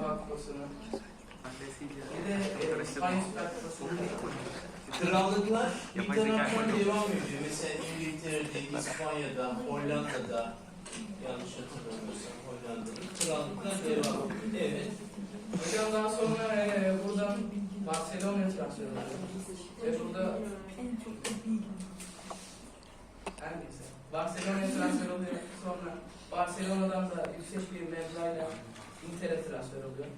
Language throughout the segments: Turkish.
UEFA Kupası'nı. Bir de e. Krallıklar bir taraftan devam ediyor. Mesela İngiltere'de, İspanya'da, Hollanda'da yanlış hatırlamıyorsam Hollanda'da krallıklar devam ediyor. Evet. Hocam daha sonra e, buradan Barcelona'ya transfer oldu. Ve burada her neyse. Barcelona'ya transfer oluyor. Sonra Barcelona'dan da yüksek bir meblağla Inter'e transfer oluyor.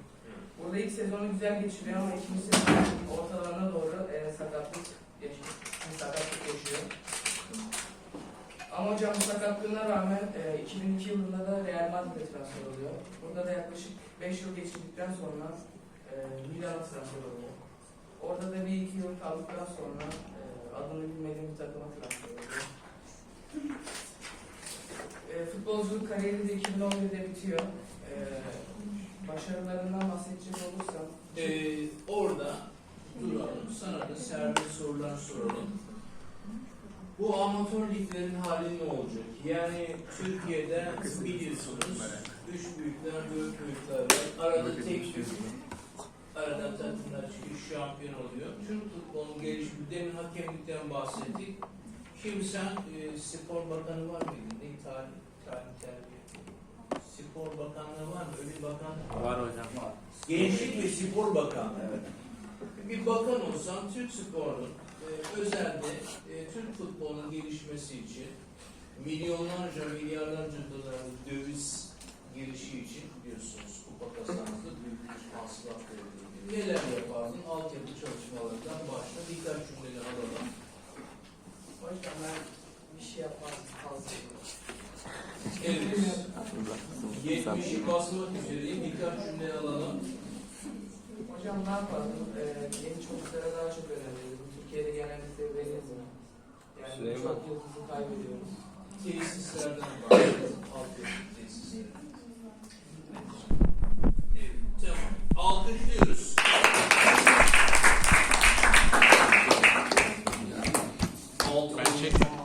Burada ilk sezonu güzel geçiriyor ama ikinci sezon ortalarına doğru e, sakatlık yaşıyor. Sakatlık yaşıyor. Ama hocam bu sakatlığına rağmen e, 2002 yılında da Real Madrid'e transfer oluyor. Burada da yaklaşık 5 yıl geçirdikten sonra e, Milan'a transfer oluyor. Orada da bir iki yıl kaldıktan sonra e, adını bilmediğim bir takıma transfer oluyor. E, futbolculuk kariyeri de 2011'de bitiyor. E, başarılarından bahsedecek olursam Ee, orada duralım. Sana da serbest sorular soralım. Bu amatör liglerin hali ne olacak? Yani Türkiye'de biliyorsunuz üç büyükler, dört büyükler var. Arada tek tük arada takımlar çıkıyor, şampiyon oluyor. Türk futbolunun gelişimi, demin hakemlikten bahsettik. Şimdi sen e, spor bakanı var mıydı? Ne tarih, tarih terbiye? Spor bakanlığı var mı? Öyle Var hocam. Gençlik ve Spor Bakanlığı. Bir bakan olsam Türk sporunun e, özelde e, Türk futbolunun gelişmesi için milyonlarca, milyarlarca dolarlık döviz girişi için biliyorsunuz kupa kazandı, büyük bir hasılat verildi. Neler yapardın? Altyapı çalışmalarından başla. Birkaç cümleni alalım. hocam ben bir şey yapmazdım fazla. Evet. 70 basmak üzere birkaç cümle alalım. Hocam ne yapalım? Ee, genç çocuklara daha çok önem verelim. Türkiye'de genellikle veririz mi? Yani Süleyman. çok yıldızı kaybediyoruz. Tesislerden bahsedelim. Altyapı tesisleri. Evet, tamam. Alkışlıyoruz.